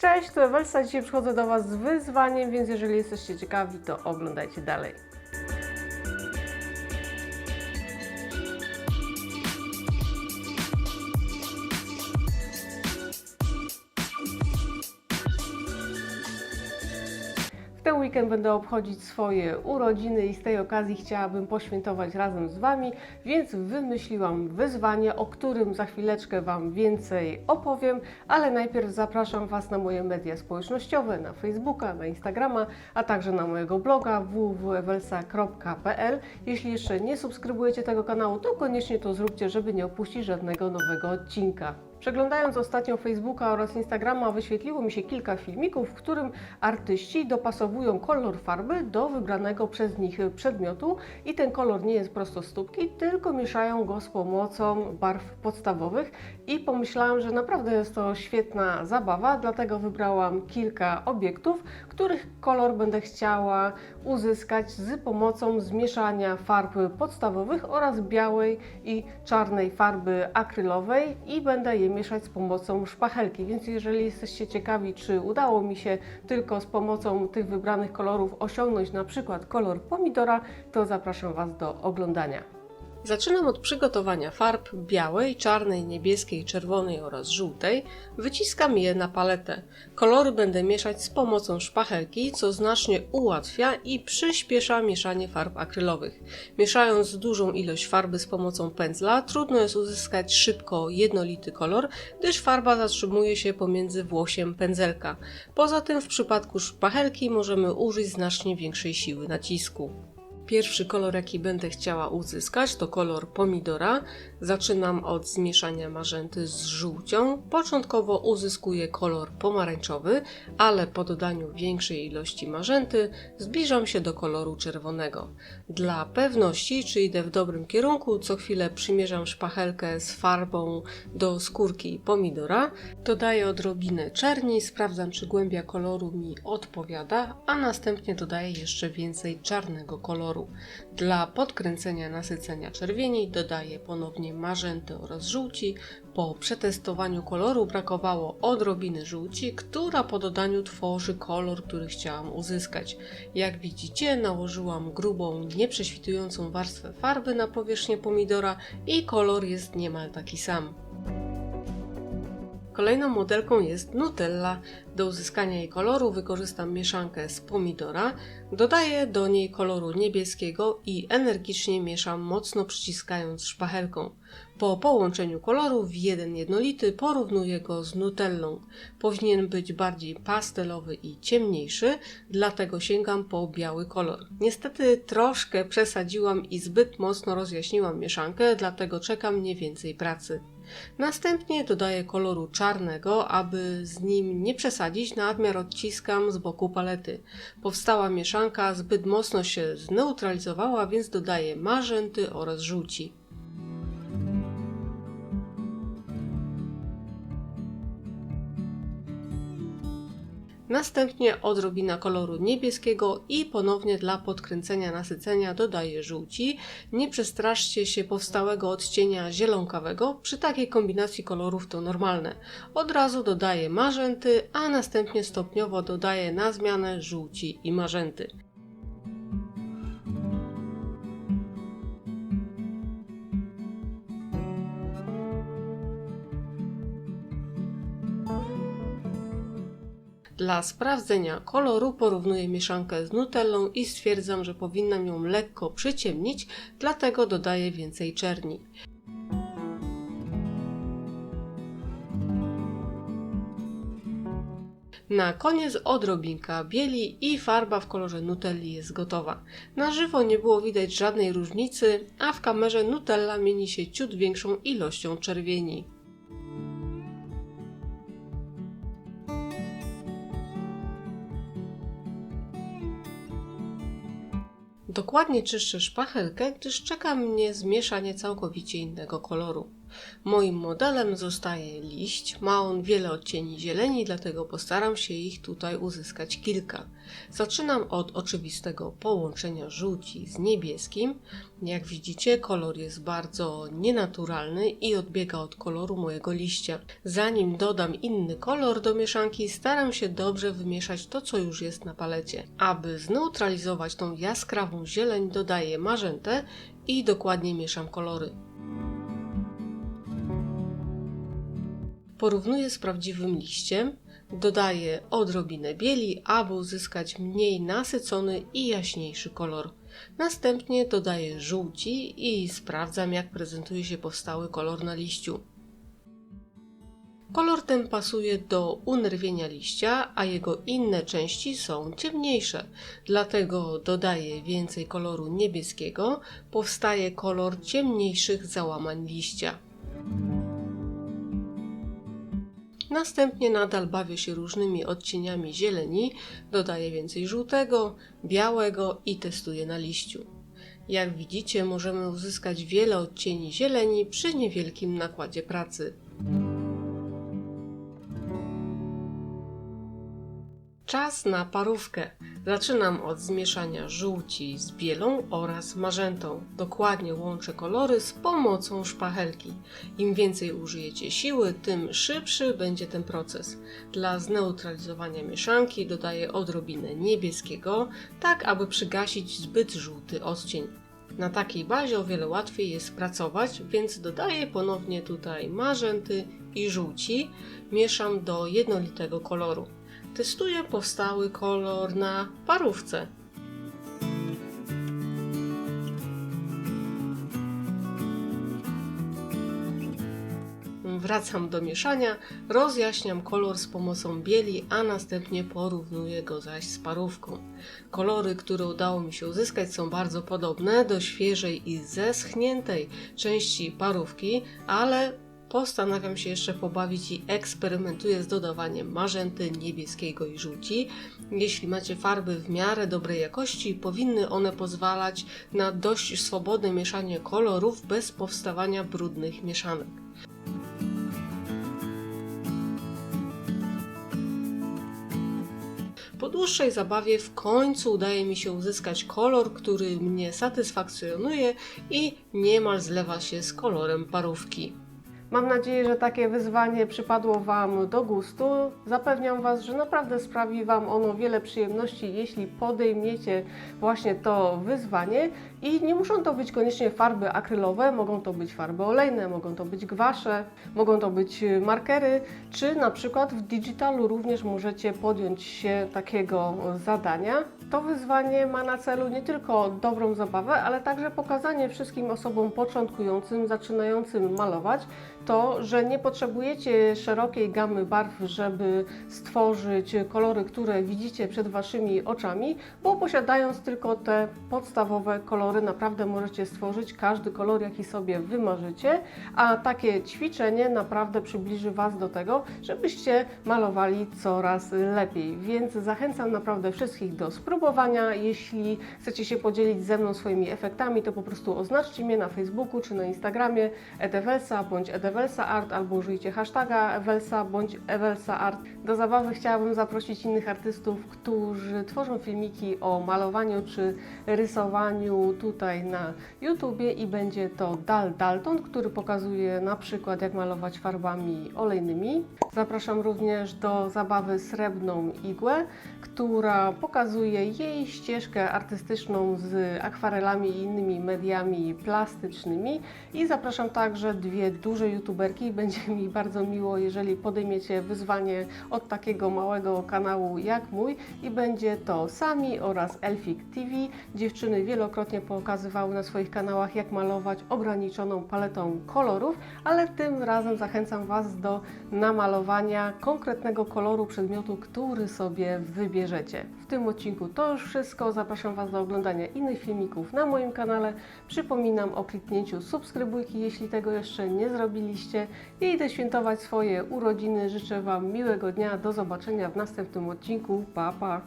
Cześć, tu Ewelsa. Dzisiaj przychodzę do Was z wyzwaniem, więc jeżeli jesteście ciekawi, to oglądajcie dalej. Ten weekend będę obchodzić swoje urodziny i z tej okazji chciałabym poświętować razem z Wami, więc wymyśliłam wyzwanie, o którym za chwileczkę Wam więcej opowiem, ale najpierw zapraszam Was na moje media społecznościowe, na Facebooka, na Instagrama, a także na mojego bloga www.ewelsa.pl. Jeśli jeszcze nie subskrybujecie tego kanału, to koniecznie to zróbcie, żeby nie opuścić żadnego nowego odcinka. Przeglądając ostatnio Facebooka oraz Instagrama wyświetliło mi się kilka filmików, w którym artyści dopasowują kolor farby do wybranego przez nich przedmiotu i ten kolor nie jest prostostópki, tylko mieszają go z pomocą barw podstawowych i pomyślałam, że naprawdę jest to świetna zabawa, dlatego wybrałam kilka obiektów, których kolor będę chciała uzyskać z pomocą zmieszania farb podstawowych oraz białej i czarnej farby akrylowej i będę je mieszać z pomocą szpachelki. Więc jeżeli jesteście ciekawi, czy udało mi się tylko z pomocą tych wybranych kolorów osiągnąć na przykład kolor pomidora, to zapraszam Was do oglądania. Zaczynam od przygotowania farb białej, czarnej, niebieskiej, czerwonej oraz żółtej. Wyciskam je na paletę. Kolory będę mieszać z pomocą szpachelki, co znacznie ułatwia i przyspiesza mieszanie farb akrylowych. Mieszając dużą ilość farby z pomocą pędzla, trudno jest uzyskać szybko jednolity kolor, gdyż farba zatrzymuje się pomiędzy włosiem pędzelka. Poza tym w przypadku szpachelki możemy użyć znacznie większej siły nacisku. Pierwszy kolor, jaki będę chciała uzyskać, to kolor pomidora. Zaczynam od zmieszania mażenty z żółcią. Początkowo uzyskuję kolor pomarańczowy, ale po dodaniu większej ilości mażenty zbliżam się do koloru czerwonego. Dla pewności, czy idę w dobrym kierunku, co chwilę przymierzam szpachelkę z farbą do skórki pomidora. Dodaję odrobinę czerni, sprawdzam, czy głębia koloru mi odpowiada, a następnie dodaję jeszcze więcej czarnego koloru. Dla podkręcenia nasycenia czerwieni dodaję ponownie mażenty oraz żółci. Po przetestowaniu koloru brakowało odrobiny żółci, która po dodaniu tworzy kolor, który chciałam uzyskać. Jak widzicie, nałożyłam grubą, nieprześwitującą warstwę farby na powierzchnię pomidora i kolor jest niemal taki sam. Kolejną modelką jest Nutella. Do uzyskania jej koloru wykorzystam mieszankę z pomidora, dodaję do niej koloru niebieskiego i energicznie mieszam, mocno przyciskając szpachelką. Po połączeniu kolorów w jeden jednolity porównuję go z Nutellą. Powinien być bardziej pastelowy i ciemniejszy, dlatego sięgam po biały kolor. Niestety troszkę przesadziłam i zbyt mocno rozjaśniłam mieszankę, dlatego czeka mnie więcej pracy. Następnie dodaję koloru czarnego, aby z nim nie przesadzić, nadmiar odciskam z boku palety. Powstała mieszanka zbyt mocno się zneutralizowała, więc dodaję mażenty oraz żółci. Następnie odrobina koloru niebieskiego i ponownie dla podkręcenia nasycenia dodaję żółci. Nie przestraszcie się powstałego odcienia zielonkawego, przy takiej kombinacji kolorów to normalne. Od razu dodaję mażenty, a następnie stopniowo dodaję na zmianę żółci i mażenty. Dla sprawdzenia koloru porównuję mieszankę z nutellą i stwierdzam, że powinnam ją lekko przyciemnić, dlatego dodaję więcej czerni. Na koniec odrobinka bieli i farba w kolorze nutelli jest gotowa. Na żywo nie było widać żadnej różnicy, a w kamerze nutella mieni się ciut większą ilością czerwieni. Dokładnie czyszczę szpachelkę, gdyż czeka mnie zmieszanie całkowicie innego koloru. Moim modelem zostaje liść. Ma on wiele odcieni zieleni, dlatego postaram się ich tutaj uzyskać kilka. Zaczynam od oczywistego połączenia żółci z niebieskim. Jak widzicie, kolor jest bardzo nienaturalny i odbiega od koloru mojego liścia. Zanim dodam inny kolor do mieszanki, staram się dobrze wymieszać to, co już jest na palecie. Aby zneutralizować tą jaskrawą zieleń, dodaję marzentę i dokładnie mieszam kolory. Porównuję z prawdziwym liściem, dodaję odrobinę bieli, aby uzyskać mniej nasycony i jaśniejszy kolor. Następnie dodaję żółci i sprawdzam jak prezentuje się powstały kolor na liściu. Kolor ten pasuje do unerwienia liścia, a jego inne części są ciemniejsze. Dlatego dodaję więcej koloru niebieskiego, powstaje kolor ciemniejszych załamań liścia. Następnie nadal bawię się różnymi odcieniami zieleni, dodaję więcej żółtego, białego i testuję na liściu. Jak widzicie, możemy uzyskać wiele odcieni zieleni przy niewielkim nakładzie pracy. Czas na parówkę. Zaczynam od zmieszania żółci z bielą oraz marzentą. Dokładnie łączę kolory z pomocą szpachelki. Im więcej użyjecie siły, tym szybszy będzie ten proces. Dla zneutralizowania mieszanki dodaję odrobinę niebieskiego, tak aby przygasić zbyt żółty odcień. Na takiej bazie o wiele łatwiej jest pracować, więc dodaję ponownie tutaj marzenty i żółci. Mieszam do jednolitego koloru. Testuję powstały kolor na parówce. Wracam do mieszania, rozjaśniam kolor z pomocą bieli, a następnie porównuję go zaś z parówką. Kolory, które udało mi się uzyskać są bardzo podobne do świeżej i zeschniętej części parówki, ale postanawiam się jeszcze pobawić i eksperymentuję z dodawaniem marzenty, niebieskiego i żółci. Jeśli macie farby w miarę dobrej jakości, powinny one pozwalać na dość swobodne mieszanie kolorów bez powstawania brudnych mieszanek. Po dłuższej zabawie w końcu udaje mi się uzyskać kolor, który mnie satysfakcjonuje i niemal zlewa się z kolorem parówki. Mam nadzieję, że takie wyzwanie przypadło Wam do gustu. Zapewniam Was, że naprawdę sprawi Wam ono wiele przyjemności, jeśli podejmiecie właśnie to wyzwanie. I nie muszą to być koniecznie farby akrylowe, mogą to być farby olejne, mogą to być gwasze, mogą to być markery, czy na przykład w digitalu również możecie podjąć się takiego zadania. To wyzwanie ma na celu nie tylko dobrą zabawę, ale także pokazanie wszystkim osobom początkującym, zaczynającym malować, to, że nie potrzebujecie szerokiej gamy barw, żeby stworzyć kolory, które widzicie przed Waszymi oczami, bo posiadając tylko te podstawowe kolory, naprawdę możecie stworzyć każdy kolor, jaki sobie wymarzycie, a takie ćwiczenie naprawdę przybliży Was do tego, żebyście malowali coraz lepiej. Więc zachęcam naprawdę wszystkich do spróbowania. Jeśli chcecie się podzielić ze mną swoimi efektami, to po prostu oznaczcie mnie na Facebooku czy na Instagramie edevelsa bądź edevelsa art albo użyjcie hashtaga evelsa bądź evelsa art. Do zabawy chciałabym zaprosić innych artystów, którzy tworzą filmiki o malowaniu czy rysowaniu tutaj na YouTubie i będzie to Dal Dalton, który pokazuje na przykład jak malować farbami olejnymi. Zapraszam również do zabawy srebrną igłę, która pokazuje jej ścieżkę artystyczną z akwarelami i innymi mediami plastycznymi i zapraszam także dwie duże youtuberki. Będzie mi bardzo miło, jeżeli podejmiecie wyzwanie od takiego małego kanału jak mój i będzie to Sami oraz Elfik TV. Dziewczyny wielokrotnie pokazywały na swoich kanałach jak malować ograniczoną paletą kolorów, ale tym razem zachęcam Was do namalowania konkretnego koloru przedmiotu, który sobie wybierzecie. W tym odcinku to już wszystko. Zapraszam Was do oglądania innych filmików na moim kanale. Przypominam o kliknięciu subskrybujki, jeśli tego jeszcze nie I idę świętować swoje urodziny. Życzę Wam miłego dnia. Do zobaczenia w następnym odcinku. Pa, pa!